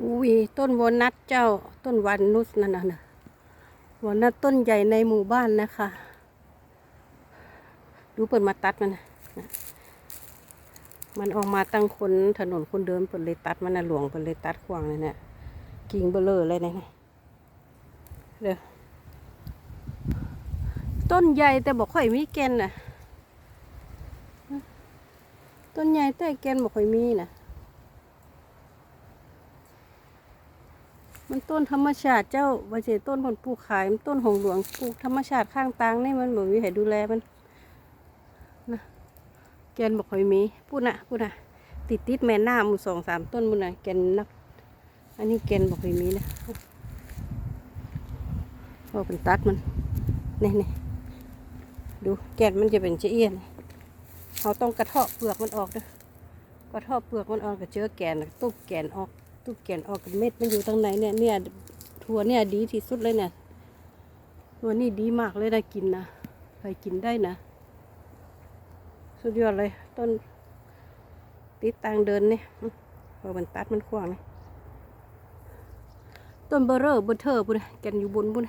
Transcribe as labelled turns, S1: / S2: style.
S1: อุ้ยต้นวอนัทเจ้าต้นวันนุสนั่นน่ะนะวอนัทต้นใหญ่ในหมู่บ้านนะคะ ดูเปิดมาตัดมันนะมันออกมาตั้งคนถนนคนเดินเปิดเลยตัดมันนะหลวงเปิดเลยตัดขวางเลยเนี่ยกิ่งเบลเลอเลยเนี่ยนเดี๋ยวต้นใหญ่แต่บอกค่อยมีแกนน่ะต้นใหญ่แต่แกนบอกค่อยมีน่ะ มันต้นธรรมชาติเจ้าว่าเจต้นผลปลูกขายมันต้นหงหลวงปลูกธรรมชาติข้างตางนี่มันบ่มีให้ดูแลมันนะแกนบอกคอยมีพูดนะพูดนะติดติดแม่หน้ำหมู่สองสามต้นมุนนะแกนนัก อันนี้แกนบอกคอยมีนะพอเป็นตัดมันนี่นี่ดูแกนมันจะเป็นเจียนเราต้องกระเทาะเปลือกมันออกเด้อกระเทาะเปลือกมันออกก็เจอแกนแล้วก็ตุบแกนออก ตุกแกนออกกับเม็ดมันอยู่ตรงไหนเนี่ยเนี่ยถั่วเนี่ยดีที่สุดเลยเนี่ยตัวนี้ดีมากเลยได้กินนะไปกินได้นะ สุดยอดเลย ต้นติดตางเดินเนี่ยพอมันตัดมันขวางเลยต้นเบอร์เรอร์เบอร์เทอร์บุญแกนอยู่บนบุญ